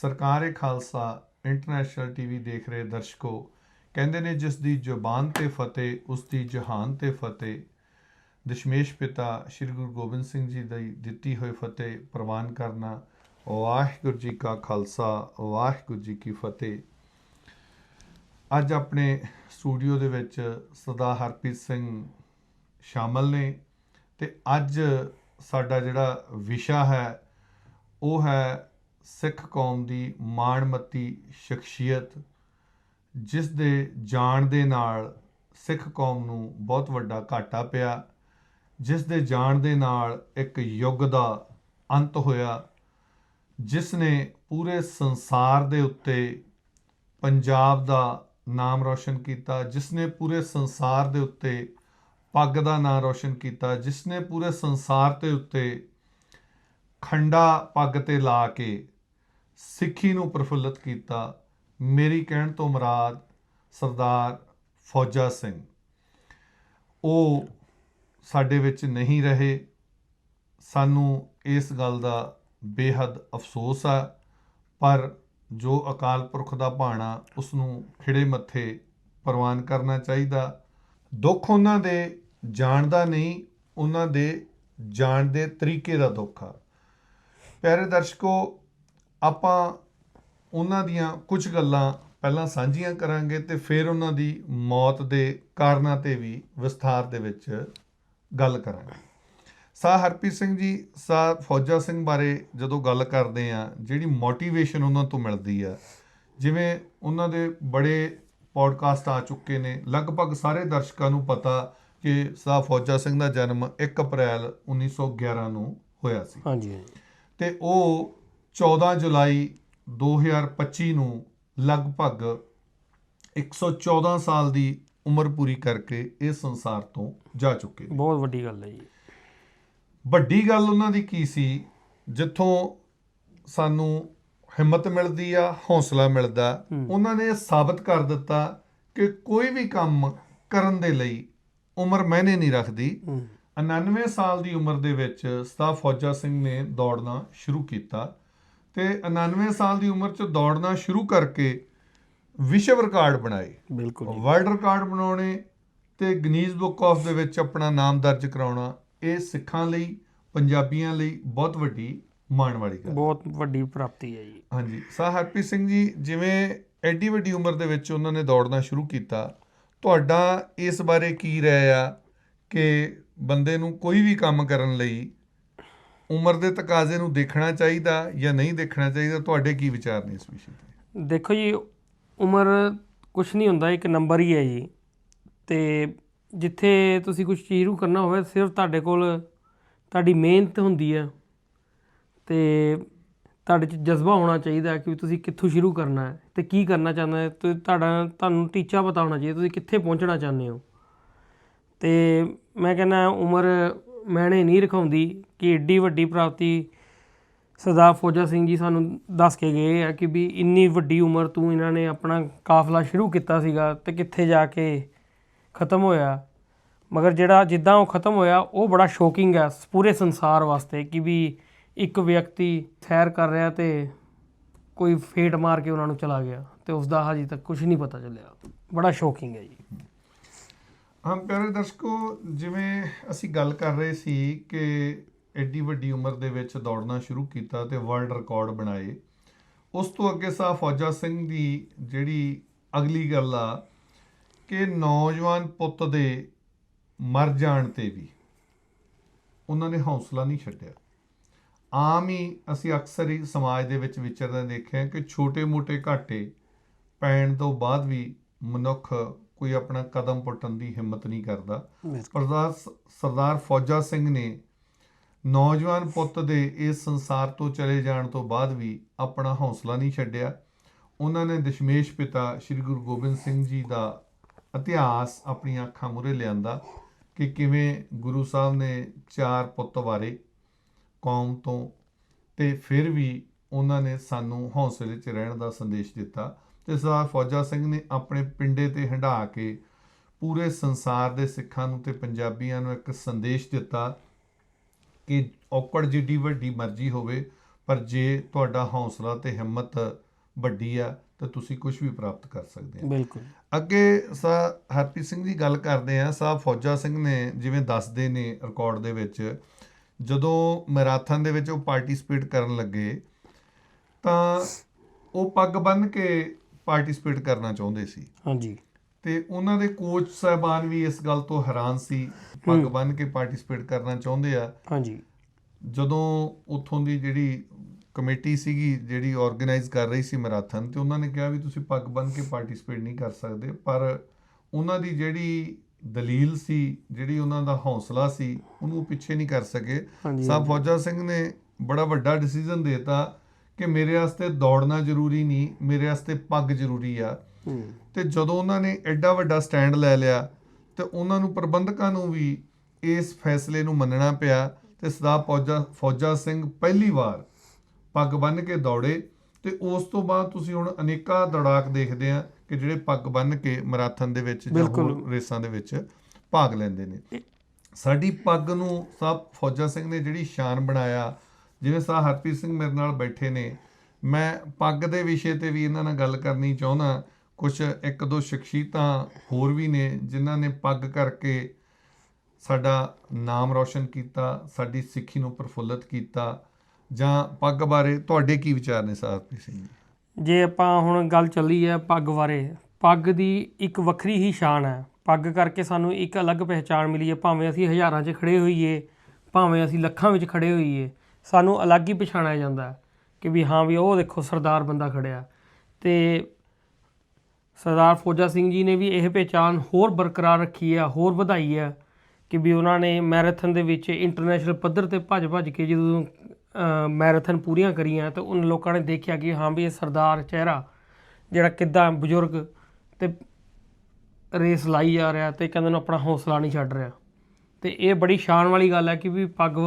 ਸਰਕਾਰ ਏ Khalsa international TV ਦੇਖ ਰਹੇ ਦਰਸ਼ਕੋ, ਕਹਿੰਦੇ ਨੇ ਜਿਸ ਦੀ ਜ਼ੁਬਾਨ ਤੇ ਫਤਿਹ, ਉਸ ਦੀ ਜਹਾਨ ਤੇ ਫਤਿਹ। ਦਸ਼ਮੇਸ਼ ਪਿਤਾ ਸ੍ਰੀ ਗੁਰੂ ਗੋਬਿੰਦ ਸਿੰਘ ਜੀ ਦੀ ਦਿੱਤੀ ਹੋਈ ਫਤਿਹ ਪ੍ਰਵਾਨ ਕਰਨਾ, ਵਾਹਿਗੁਰੂ ਜੀ ਕਾ ਖਾਲਸਾ, ਵਾਹਿਗੁਰੂ ਜੀ ਕੀ ਫਤਿਹ। ਅੱਜ ਆਪਣੇ ਸਟੂਡੀਓ ਦੇ ਵਿੱਚ ਸਰਦਾਰ ਹਰਪ੍ਰੀਤ ਸਿੰਘ ਸ਼ਾਮਲ ਨੇ ਤੇ ਅੱਜ ਸਾਡਾ ਜਿਹੜਾ ਵਿਸ਼ਾ ਹੈ, ਉਹ ਹੈ ਸਿੱਖ ਕੌਮ ਦੀ ਮਾਣਮੱਤੀ ਸ਼ਖਸੀਅਤ, ਜਿਸ ਦੇ ਜਾਣ ਦੇ ਨਾਲ ਸਿੱਖ ਕੌਮ ਨੂੰ ਬਹੁਤ ਵੱਡਾ ਘਾਟਾ ਪਿਆ, ਜਿਸ ਦੇ ਜਾਣ ਦੇ ਨਾਲ ਇੱਕ ਯੁੱਗ ਦਾ ਅੰਤ ਹੋਇਆ, ਜਿਸ ਨੇ ਪੂਰੇ ਸੰਸਾਰ ਦੇ ਉੱਤੇ ਪੰਜਾਬ ਦਾ ਨਾਮ ਰੌਸ਼ਨ ਕੀਤਾ, ਜਿਸ ਨੇ ਪੂਰੇ ਸੰਸਾਰ ਦੇ ਉੱਤੇ ਪੱਗ ਦਾ ਨਾਮ ਰੌਸ਼ਨ ਕੀਤਾ, ਜਿਸ ਨੇ ਪੂਰੇ ਸੰਸਾਰ ਦੇ ਉੱਤੇ ਖੰਡਾ ਪੱਗ ਤੇ ਲਾ ਕੇ ਸਿੱਖੀ ਨੂੰ ਪ੍ਰਫੁੱਲਤ ਕੀਤਾ, ਮੇਰੀ ਕਹਿਣ ਤੋਂ ਮੁਰਾਦ ਸਰਦਾਰ ਫੌਜਾ ਸਿੰਘ। ਉਹ ਸਾਡੇ ਵਿੱਚ ਨਹੀਂ ਰਹੇ। ਸਾਨੂੰ ਇਸ ਗੱਲ ਦਾ ਬੇਹੱਦ ਅਫਸੋਸ ਆ, ਪਰ ਜੋ ਅਕਾਲ ਪੁਰਖ ਦਾ ਭਾਣਾ ਉਸ ਨੂੰ ਖਿੜੇ ਮੱਥੇ ਪ੍ਰਵਾਨ ਕਰਨਾ ਚਾਹੀਦਾ, ਦੁੱਖ ਉਹਨਾਂ ਦੇ ਜਾਣ ਦਾ ਨਹੀਂ, ਉਹਨਾਂ ਦੇ ਜਾਣ ਦੇ ਤਰੀਕੇ ਦਾ ਦੁੱਖ ਆ। ਪਿਆਰੇ ਦਰਸ਼ਕੋ, ਆਪਾਂ ਉਹਨਾਂ ਦੀਆਂ ਕੁਝ ਗੱਲਾਂ ਪਹਿਲਾਂ ਸਾਂਝੀਆਂ ਕਰਾਂਗੇ ਤੇ ਫਿਰ ਉਹਨਾਂ ਦੀ ਮੌਤ ਦੇ ਕਾਰਨਾਂ ਤੇ ਵੀ ਵਿਸਥਾਰ ਦੇ ਵਿੱਚ ਗੱਲ ਕਰਾਂਗੇ। ਸਾ ਹਰਪ੍ਰੀਤ ਸਿੰਘ ਜੀ, ਸਾ ਫੌਜਾ ਸਿੰਘ ਬਾਰੇ ਜਦੋਂ ਗੱਲ ਕਰਦੇ ਆ ਜਿਹੜੀ ਮੋਟੀਵੇਸ਼ਨ ਉਹਨਾਂ ਤੋਂ ਮਿਲਦੀ ਆ, ਜਿਵੇਂ ਉਹਨਾਂ ਦੇ ਬੜੇ ਪੋਡਕਾਸਟ ਆ ਚੁੱਕੇ ਨੇ, ਲਗਭਗ ਸਾਰੇ ਦਰਸ਼ਕਾਂ ਨੂੰ ਪਤਾ ਕਿ ਸਾ ਫੌਜਾ ਸਿੰਘ ਦਾ ਜਨਮ 1 ਅਪ੍ਰੈਲ 1911 ਨੂੰ ਹੋਇਆ ਸੀ। ਹਾਂਜੀ ਹਾਂਜੀ। ਤੇ ਉਹ 14 ਜੁਲਾਈ 2025 ਨੂੰ ਲਗਭਗ 114 ਸਾਲ ਦੀ ਉਮਰ ਪੂਰੀ ਕਰਕੇ ਇਸ ਸੰਸਾਰ ਤੋਂ ਜਾ ਚੁੱਕੇ ਨੇ। ਬਹੁਤ ਵੱਡੀ ਗੱਲ ਹੈ ਜੀ। ਵੱਡੀ ਗੱਲ ਉਹਨਾਂ ਦੀ ਕੀ ਸੀ? ਜਿੱਥੋਂ ਸਾਨੂੰ ਹਿੰਮਤ ਮਿਲਦੀ ਆ ਹੌਸਲਾ ਮਿਲਦਾ ਉਹਨਾਂ ਨੇ ਇਹ ਸਾਬਤ ਕਰ ਦਿੱਤਾ ਕਿ ਕੋਈ ਵੀ ਕੰਮ ਕਰਨ ਦੇ ਲਈ ਉਮਰ ਮਾਇਨੇ ਨਹੀਂ ਰੱਖਦੀ। 99 ਸਾਲ ਦੀ ਉਮਰ ਦੇ ਵਿੱਚ ਸਤਾ ਫੌਜਾ ਸਿੰਘ ਨੇ ਦੌੜਨਾ ਸ਼ੁਰੂ ਕੀਤਾ ਤੇ 99 ਸਾਲ ਦੀ ਉਮਰ 'ਚ ਦੌੜਨਾ ਸ਼ੁਰੂ ਕਰਕੇ ਵਿਸ਼ਵ ਰਿਕਾਰਡ ਬਣਾਏ। ਬਿਲਕੁਲ ਵਰਲਡ ਰਿਕਾਰਡ ਬਣਾਉਣੇ ਤੇ ਗਨੀਜ਼ ਬੁੱਕ ਆਫ ਦੇ ਵਿੱਚ ਆਪਣਾ ਨਾਮ ਦਰਜ ਕਰਾਉਣਾ ਇਹ ਸਿੱਖਾਂ ਲਈ ਪੰਜਾਬੀਆਂ ਲਈ ਬਹੁਤ ਵੱਡੀ ਮਾਣ ਵਾਲੀ ਗੱਲ। ਬਹੁਤ ਵੱਡੀ ਪ੍ਰਾਪਤੀ ਹੈ ਜੀ। ਹਾਂਜੀ ਸਾ ਹਰਪ੍ਰੀਤ ਸਿੰਘ ਜੀ ਜਿਵੇਂ ਐਡੀ ਵੱਡੀ ਉਮਰ ਦੇ ਵਿੱਚ ਉਹਨਾਂ ਨੇ ਦੌੜਨਾ ਸ਼ੁਰੂ ਕੀਤਾ ਤੁਹਾਡਾ ਇਸ ਬਾਰੇ ਕੀ ਰਾਏ ਆ ਕਿ ਬੰਦੇ ਨੂੰ ਕੋਈ ਵੀ ਕੰਮ ਕਰਨ ਲਈ ਉਮਰ ਦੇ ਤਕਾਜ਼ੇ ਨੂੰ ਦੇਖਣਾ ਚਾਹੀਦਾ ਜਾਂ ਨਹੀਂ ਦੇਖਣਾ ਚਾਹੀਦਾ, ਤੁਹਾਡੇ ਕੀ ਵਿਚਾਰ ਨੇ ਇਸ ਵਿਸ਼ੇ ਤੇ? ਦੇਖੋ ਜੀ, ਉਮਰ ਕੁਝ ਨਹੀਂ ਹੁੰਦਾ, ਇੱਕ ਨੰਬਰ ਹੀ ਹੈ ਜੀ। ਤੇ ਜਿੱਥੇ ਤੁਸੀਂ ਕੁਝ ਚੀਜ਼ ਨੂੰ ਕਰਨਾ ਹੋਵੇ, ਸਿਰਫ ਤੁਹਾਡੇ ਕੋਲ ਤੁਹਾਡੀ ਮਿਹਨਤ ਹੁੰਦੀ ਹੈ ਤੇ ਤੁਹਾਡੇ 'ਚ ਜਜ਼ਬਾ ਹੋਣਾ ਚਾਹੀਦਾ ਕਿ ਤੁਸੀਂ ਕਿੱਥੋਂ ਸ਼ੁਰੂ ਕਰਨਾ ਹੈ ਤੇ ਕੀ ਕਰਨਾ ਚਾਹੁੰਦਾ ਹੈ। ਤੇ ਤੁਹਾਡਾ, ਤੁਹਾਨੂੰ ਟੀਚਾ ਪਤਾ ਹੋਣਾ ਚਾਹੀਦਾ, ਤੁਸੀਂ ਕਿੱਥੇ ਪਹੁੰਚਣਾ ਚਾਹੁੰਦੇ ਹੋ। ਤੇ ਮੈਂ ਕਹਿੰਦਾ ਉਮਰ ਮੈਨੇ ਨਹੀਂ ਰਖਾਉਂਦੀ ਕਿ ਏਡੀ ਵੱਡੀ ਪ੍ਰਾਪਤੀ ਸਰਦਾਰ ਫੌਜਾ ਸਿੰਘ ਜੀ ਸਾਨੂੰ ਦੱਸ ਕੇ ਗਏ ਆ ਕਿ ਵੀ ਇੰਨੀ ਵੱਡੀ ਉਮਰ ਤੋਂ ਇਹਨਾਂ ਨੇ ਆਪਣਾ ਕਾਫਲਾ ਸ਼ੁਰੂ ਕੀਤਾ ਸੀਗਾ ਤੇ ਕਿੱਥੇ ਜਾ ਕੇ ਖਤਮ ਹੋਇਆ। ਮਗਰ ਜਿਹੜਾ ਜਿੱਦਾਂ ਉਹ ਖਤਮ ਹੋਇਆ, ਉਹ ਬੜਾ ਸ਼ੋਕਿੰਗ ਹੈ ਪੂਰੇ ਸੰਸਾਰ ਵਾਸਤੇ ਕਿ ਵੀ ਇੱਕ ਵਿਅਕਤੀ ਸੈਰ ਕਰ ਰਿਹਾ ਤੇ ਕੋਈ ਫੇਟ ਮਾਰ ਕੇ ਉਹਨਾਂ ਨੂੰ ਚਲਾ ਗਿਆ ਤੇ ਉਸ ਦਾ ਹਜੇ ਤੱਕ ਕੁਝ ਨਹੀਂ ਪਤਾ ਚੱਲਿਆ। ਬੜਾ ਸ਼ੌਕਿੰਗ ਹੈ ਜੀ। ਹਾਂ, ਪਿਆਰੇ ਦਰਸ਼ਕੋ, ਜਿਵੇਂ ਅਸੀਂ ਗੱਲ ਕਰ ਰਹੇ ਸੀ ਕਿ ਐਡੀ ਵੱਡੀ ਉਮਰ ਦੇ ਵਿੱਚ ਦੌੜਨਾ ਸ਼ੁਰੂ ਕੀਤਾ ਤੇ ਵਰਲਡ ਰਿਕਾਰਡ ਬਣਾਏ, ਉਸ ਤੋਂ ਅੱਗੇ ਸਾ ਫੌਜਾ ਸਿੰਘ ਦੀ ਜਿਹੜੀ ਅਗਲੀ ਗੱਲ ਆ ਕਿ ਨੌਜਵਾਨ ਪੁੱਤ ਦੇ ਮਰ ਜਾਣ ਤੇ ਵੀ ਉਹਨਾਂ ਨੇ ਹੌਸਲਾ ਨਹੀਂ ਛੱਡਿਆ। ਆਮ ਹੀ ਅਸੀਂ ਅਕਸਰ ਹੀ ਸਮਾਜ ਦੇ ਵਿੱਚ ਵਿਚਰਦੇ ਦੇਖਿਆ ਕਿ ਛੋਟੇ-ਮੋਟੇ ਘਾਟੇ ਪੈਣ ਤੋਂ ਬਾਅਦ ਵੀ ਮਨੁੱਖ ਕੋਈ ਆਪਣਾ ਕਦਮ ਪੁੱਟਣ ਦੀ ਹਿੰਮਤ ਨਹੀਂ ਕਰਦਾ। ਸਰਦਾਰ ਸਰਦਾਰ ਫੌਜਾ ਸਿੰਘ ਨੇ ਨੌਜਵਾਨ ਪੁੱਤ ਦੇ ਇਸ ਸੰਸਾਰ ਤੋਂ ਚਲੇ ਜਾਣ ਤੋਂ ਬਾਅਦ ਵੀ ਆਪਣਾ ਹੌਸਲਾ ਨਹੀਂ ਛੱਡਿਆ। ਉਹਨਾਂ ਨੇ ਦਸ਼ਮੇਸ਼ ਪਿਤਾ ਸ੍ਰੀ ਗੁਰੂ ਗੋਬਿੰਦ ਸਿੰਘ ਜੀ ਦਾ ਇਤਿਹਾਸ ਆਪਣੀਆਂ ਅੱਖਾਂ ਮੂਹਰੇ ਲਿਆਂਦਾ ਕਿ ਕਿਵੇਂ ਗੁਰੂ ਸਾਹਿਬ ਨੇ ਚਾਰ ਪੁੱਤ ਵਾਰੇ ਕੌਮ ਤੋਂ ਤੇ ਫਿਰ ਵੀ ਉਹਨਾਂ ਨੇ ਸਾਨੂੰ ਹੌਸਲੇ 'ਚ ਰਹਿਣ ਦਾ ਸੰਦੇਸ਼ ਦਿੱਤਾ। ਤੇ ਸਰਦਾਰ ਫੌਜਾ ਸਿੰਘ ਨੇ ਆਪਣੇ ਪਿੰਡੇ ਤੇ ਹੰਢਾ ਕੇ ਪੂਰੇ ਸੰਸਾਰ ਦੇ ਸਿੱਖਾਂ ਨੂੰ ਤੇ ਪੰਜਾਬੀਆਂ ਨੂੰ ਇੱਕ ਸੰਦੇਸ਼ ਦਿੱਤਾ ਕਿ ਔਕੜ ਜਿੱਡੀ ਵੱਡੀ ਮਰਜ਼ੀ ਹੋਵੇ ਪਰ ਜੇ ਤੁਹਾਡਾ ਹੌਸਲਾ ਤੇ ਹਿੰਮਤ ਵੱਡੀ ਆ ਤਾਂ ਤੁਸੀਂ ਕੁਝ ਵੀ ਪ੍ਰਾਪਤ ਕਰ ਸਕਦੇ ਆ ਬਿਲਕੁਲ। ਅੱਗੇ ਸਾ ਹਰਪ੍ਰੀਤ ਸਿੰਘ ਦੀ ਗੱਲ ਕਰਦੇ ਆ ਸਾਹਿਬ ਫੌਜਾ ਸਿੰਘ ਨੇ ਜਿਵੇਂ ਦੱਸਦੇ ਨੇ ਰਿਕਾਰਡ ਦੇ ਵਿੱਚ ਜਦੋਂ ਮੈਰਾਥਨ ਦੇ ਵਿੱਚ ਉਹ ਪਾਰਟਿਸਿਪੇਟ ਕਰਨ ਲੱਗੇ ਤਾਂ ਉਹ ਪੱਗ ਬੰਨ੍ਹ ਕੇ ਪਾਰਟਿਸਿਪੇਟ ਕਰਨਾ ਚਾਹੁੰਦੇ ਸੀ। ਹਾਂਜੀ। ਤੇ ਉਹਨਾਂ ਦੇ ਕੋਚ ਸਾਹਿਬਾਨ ਵੀ ਇਸ ਗੱਲ ਤੋਂ ਹੈਰਾਨ ਸੀ ਪੱਗ ਬੰਨ੍ਹ ਕੇ ਪਾਰਟਿਸਿਪੇਟ ਕਰਨਾ ਚਾਹੁੰਦੇ ਆ। ਹਾਂਜੀ। ਜਦੋਂ ਉੱਥੋਂ ਦੀ ਜਿਹੜੀ ਕਮੇਟੀ ਸੀਗੀ ਜਿਹੜੀ ਆਰਗੇਨਾਈਜ਼ ਕਰ ਰਹੀ ਸੀ ਮੈਰਾਥਨ ਤੇ ਉਹਨਾਂ ਨੇ ਕਿਹਾ ਵੀ ਤੁਸੀਂ ਪੱਗ ਬੰਨ੍ਹ ਕੇ ਪਾਰਟਿਸਿਪੇਟ ਨਹੀਂ ਕਰ ਸਕਦੇ ਪਰ ਉਹਨਾਂ ਦੀ ਜਿਹੜੀ ਦਲੀਲ ਸੀ ਜਿਹੜੀ ਉਹਨਾਂ ਦਾ ਹੌਸਲਾ ਸੀ ਉਹਨੂੰ ਉਹ ਪਿੱਛੇ ਨਹੀਂ ਕਰ ਸਕੇ। ਸਾਹਿਬ ਫੌਜਾ ਸਿੰਘ ਨੇ ਬੜਾ ਵੱਡਾ ਡਿਸੀਜਨ ਦੇਤਾ। ਕਿ ਮੇਰੇ ਵਾਸਤੇ ਦੌੜਨਾ ਜ਼ਰੂਰੀ ਨਹੀਂ ਮੇਰੇ ਵਾਸਤੇ ਪੱਗ ਜ਼ਰੂਰੀ ਆ। ਤੇ ਜਦੋਂ ਉਹਨਾਂ ਨੇ ਐਡਾ ਵੱਡਾ ਸਟੈਂਡ ਲੈ ਲਿਆ ਤੇ ਉਹਨਾਂ ਨੂੰ ਪ੍ਰਬੰਧਕਾਂ ਨੂੰ ਵੀ ਇਸ ਫੈਸਲੇ ਨੂੰ ਮੰਨਣਾ ਪਿਆ ਤੇ ਸਰਦਾਰ ਫੌਜਾ ਫੌਜਾ ਸਿੰਘ ਪਹਿਲੀ ਵਾਰ ਪੱਗ ਬੰਨ੍ਹ ਕੇ ਦੌੜੇ ਤੇ ਉਸ ਤੋਂ ਬਾਅਦ ਤੁਸੀਂ ਹੁਣ ਅਨੇਕਾਂ ਦੌੜਾਕ ਦੇਖਦੇ ਆ ਕਿ ਜਿਹੜੇ ਪੱਗ ਬੰਨ੍ਹ ਕੇ ਮੈਰਾਥਨ ਦੇ ਵਿੱਚ ਜਾਂ। ਹੋਰ ਰੇਸਾਂ ਦੇ ਵਿੱਚ ਭਾਗ ਲੈਂਦੇ ਨੇ। ਸਾਡੀ ਪੱਗ ਨੂੰ ਸਾਹਿਬ ਫੌਜਾ ਸਿੰਘ ਨੇ ਜਿਹੜੀ ਸ਼ਾਨ ਬਣਾਇਆ ਜਿਵੇਂ ਸਾਹ ਹਰਪ੍ਰੀਤ ਸਿੰਘ ਮੇਰੇ ਨਾਲ ਬੈਠੇ ਨੇ, ਮੈਂ ਪੱਗ ਦੇ ਵਿਸ਼ੇ ਤੇ ਵੀ ਇਹਨਾਂ ਨਾਲ ਗੱਲ ਕਰਨੀ ਚਾਹੁੰਦਾ ਕੁਝ ਇੱਕ ਦੋ ਸ਼ਖਸੀਅਤਾਂ ਹੋਰ ਵੀ ਨੇ ਜਿਨ੍ਹਾਂ ਨੇ ਪੱਗ ਕਰਕੇ ਸਾਡਾ ਨਾਮ ਰੌਸ਼ਨ ਕੀਤਾ, ਸਾਡੀ ਸਿੱਖੀ ਨੂੰ ਪ੍ਰਫੁੱਲਤ ਕੀਤਾ, ਜਾਂ ਪੱਗ ਬਾਰੇ ਤੁਹਾਡੇ ਕੀ ਵਿਚਾਰ ਨੇ ਸਾਹਿਬ ਹਰਪ੍ਰੀਤ ਸਿੰਘ ਜੀ? ਜੇ ਆਪਾਂ ਹੁਣ ਗੱਲ ਚੱਲੀ ਹੈ ਪੱਗ ਬਾਰੇ, ਪੱਗ ਦੀ ਇੱਕ ਵੱਖਰੀ ਹੀ ਸ਼ਾਨ ਹੈ। ਪੱਗ ਕਰਕੇ ਸਾਨੂੰ ਇੱਕ ਅਲੱਗ ਪਹਿਚਾਣ ਮਿਲੀ ਹੈ, ਭਾਵੇਂ ਅਸੀਂ ਹਜ਼ਾਰਾਂ 'ਚ ਖੜੇ ਹੋਈਏ, ਭਾਵੇਂ ਅਸੀਂ ਲੱਖਾਂ ਵਿੱਚ ਖੜੇ ਹੋਈਏ। ਸਾਨੂੰ ਅਲੱਗ ਹੀ ਪਛਾਣਿਆ ਜਾਂਦਾ ਕਿ ਵੀ ਹਾਂ ਵੀ ਉਹ ਦੇਖੋ ਸਰਦਾਰ ਬੰਦਾ ਖੜਿਆ। ਤੇ ਸਰਦਾਰ ਫੌਜਾ ਸਿੰਘ ਜੀ ਨੇ ਵੀ ਇਹ ਪਹਿਚਾਣ ਹੋਰ ਬਰਕਰਾਰ ਰੱਖੀ ਆ ਹੋਰ ਵਧਾਈ ਹੈ ਕਿ ਵੀ ਉਹਨਾਂ ਨੇ ਮੈਰਾਥਨ ਦੇ ਵਿੱਚ ਇੰਟਰਨੈਸ਼ਨਲ ਪੱਧਰ ਤੇ ਭੱਜ ਭੱਜ ਕੇ ਜਦੋਂ ਮੈਰਾਥਨ ਪੂਰੀਆਂ ਕਰੀਆਂ ਤਾਂ ਉਹਨਾਂ ਲੋਕਾਂ ਨੇ ਦੇਖਿਆ ਕਿ ਹਾਂ ਵੀ ਇਹ ਸਰਦਾਰ ਚਿਹਰਾ ਜਿਹੜਾ ਕਿੱਦਾਂ ਬਜ਼ੁਰਗ ਤੇ ਰੇਸ ਲਾਈ ਜਾ ਰਿਹਾ ਤੇ ਕਹਿੰਦੇ ਨੂੰ ਆਪਣਾ ਹੌਸਲਾ ਨਹੀਂ ਛੱਡ ਰਿਹਾ। ਤੇ ਇਹ ਬੜੀ ਸ਼ਾਨ ਵਾਲੀ ਗੱਲ ਹੈ ਕਿ ਵੀ ਪੱਗ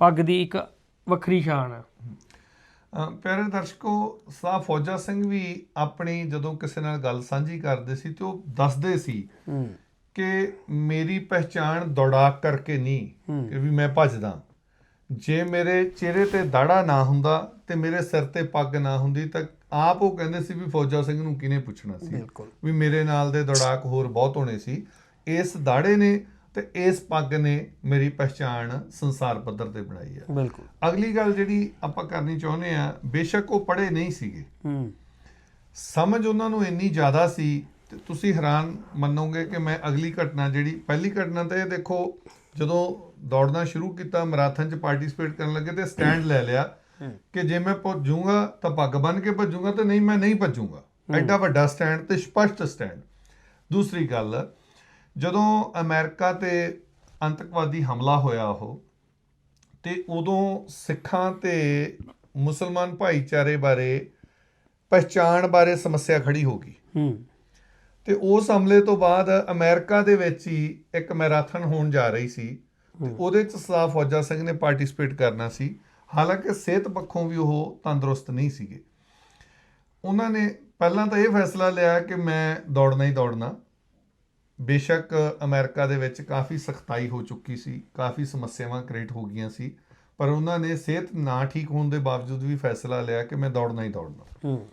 ਪੱਗ ਦੀ ਇੱਕ ਵੱਖਰੀ ਸ਼ਾਨ ਹੈ ਅ, ਪਿਆਰੇ ਦਰਸ਼ਕੋ ਸਾਹ ਫੌਜਾ ਸਿੰਘ ਵੀ ਆਪਣੀ ਜਦੋਂ ਕਿਸੇ ਨਾਲ ਗੱਲ ਸਾਂਝੀ ਕਰਦੇ ਸੀ ਤੇ ਉਹ ਦੱਸਦੇ ਸੀ ਹੂੰ। ਕਿ ਮੇਰੀ ਪਹਿਚਾਣ ਦੌੜਾਕ ਕਰਕੇ ਨਹੀਂ। ਕਿ ਵੀ ਮੈਂ ਭੱਜਦਾ। ਜੇ ਮੇਰੇ ਚਿਹਰੇ ਤੇ ਦਾੜਾ ਨਾ ਹੁੰਦਾ ਤੇ ਮੇਰੇ ਸਿਰ ਤੇ ਪੱਗ ਨਾ ਹੁੰਦੀ ਤਾਂ ਆਪ ਉਹ ਕਹਿੰਦੇ ਸੀ ਵੀ ਫੌਜਾ ਸਿੰਘ ਨੂੰ ਕਿਹਨੇ ਪੁੱਛਣਾ ਸੀ? ਬਿਲਕੁਲ। ਵੀ ਮੇਰੇ ਨਾਲ ਦੇ ਦੌੜਾਕ ਹੋਰ ਬਹੁਤ ਹੋਣੇ ਸੀ। ਇਸ ਦਾੜੇ ਨੇ ਤੇ ਇਸ ਪੱਗ ਨੇ ਮੇਰੀ ਪਹਿਚਾਣ ਸੰਸਾਰ ਪੱਧਰ ਤੇ ਬਣਾਈ ਆ। ਬਿਲਕੁਲ। ਅਗਲੀ ਗੱਲ ਜਿਹੜੀ ਆਪਾਂ ਕਰਨੀ ਚਾਹੁੰਦੇ ਆ ਬੇਸ਼ੱਕ ਉਹ ਪੜ੍ਹੇ ਨਹੀਂ ਸੀਗੇ। ਹੂੰ। ਸਮਝ ਉਹਨਾਂ ਨੂੰ ਇੰਨੀ ਜ਼ਿਆਦਾ ਸੀ ਤੇ ਤੁਸੀਂ ਹੈਰਾਨ ਮੰਨੋਗੇ ਕਿ ਮੈਂ ਅਗਲੀ ਘਟਨਾ ਜਿਹੜੀ ਪਹਿਲੀ ਘਟਨਾ ਤਾਂ ਇਹ ਦੇਖੋ ਜਦੋਂ ਦੌੜਨਾ ਸ਼ੁਰੂ ਕੀਤਾ ਮੈਰਾਥਨ 'ਚ ਪਾਰਟਿਸਿਪੇਟ ਕਰਨ ਲੱਗੇ ਤੇ ਸਟੈਂਡ ਲੈ ਲਿਆ ਕਿ ਜੇ ਮੈਂ ਭੱਜੂਗਾ ਤਾਂ ਪੱਗ ਬੰਨ ਕੇ ਭੱਜੂਗਾ ਤੇ ਨਹੀਂ ਮੈਂ ਨਹੀਂ ਭੱਜੂਗਾ। ਐਡਾ ਵੱਡਾ ਸਟੈਂਡ ਤੇ ਸਪਸ਼ਟ ਸਟੈਂਡ ਦੂਸਰੀ ਗੱਲ ਜਦੋਂ ਅਮਰੀਕਾ ਤੇ ਅੰਤਕਵਾਦੀ ਹਮਲਾ ਹੋਇਆ ਉਹ ਤੇ ਉਦੋਂ ਸਿੱਖਾਂ ਤੇ ਮੁਸਲਮਾਨ ਭਾਈਚਾਰੇ ਬਾਰੇ ਪਹਿਚਾਣ ਬਾਰੇ ਸਮੱਸਿਆ ਖੜੀ ਹੋ ਗਈ। ਹੂੰ। ਤੇ ਉਸ ਹਮਲੇ ਤੋਂ ਬਾਅਦ ਅਮਰੀਕਾ ਦੇ ਵਿੱਚ ਹੀ ਇੱਕ ਮੈਰਾਥਨ ਹੋਣ ਜਾ ਰਹੀ ਸੀ ਤੇ ਉਹਦੇ ਚ ਸਰਦਾਰ ਫੌਜਾ ਸਿੰਘ ਨੇ ਪਾਰਟਿਸਿਪੇਟ ਕਰਨਾ ਸੀ। ਹਾਲਾਂਕਿ ਸਿਹਤ ਪੱਖੋਂ ਵੀ ਉਹ ਤੰਦਰੁਸਤ ਨਹੀਂ ਸੀਗੇ। ਉਹਨਾਂ ਨੇ ਪਹਿਲਾਂ ਤਾਂ ਇਹ ਫੈਸਲਾ ਲਿਆ ਕਿ ਮੈਂ ਦੌੜਨਾ ਹੀ ਦੌੜਨਾ। ਬੇਸ਼ੱਕ ਅਮਰੀਕਾ ਦੇ ਵਿੱਚ ਕਾਫੀ ਸਖਤਾਈ ਹੋ ਚੁੱਕੀ ਸੀ ਕਾਫੀ ਸਮੱਸਿਆਵਾਂ ਕ੍ਰੀਏਟ ਹੋ ਗਈਆਂ ਸੀ ਪਰ ਉਹਨਾਂ ਨੇ ਸਿਹਤ ਨਾ ਠੀਕ ਹੋਣ ਦੇ ਬਾਵਜੂਦ ਵੀ ਫੈਸਲਾ ਲਿਆ ਕਿ ਮੈਂ ਦੌੜਨਾ ਹੀ ਦੌੜਨਾ। ਹੂੰ।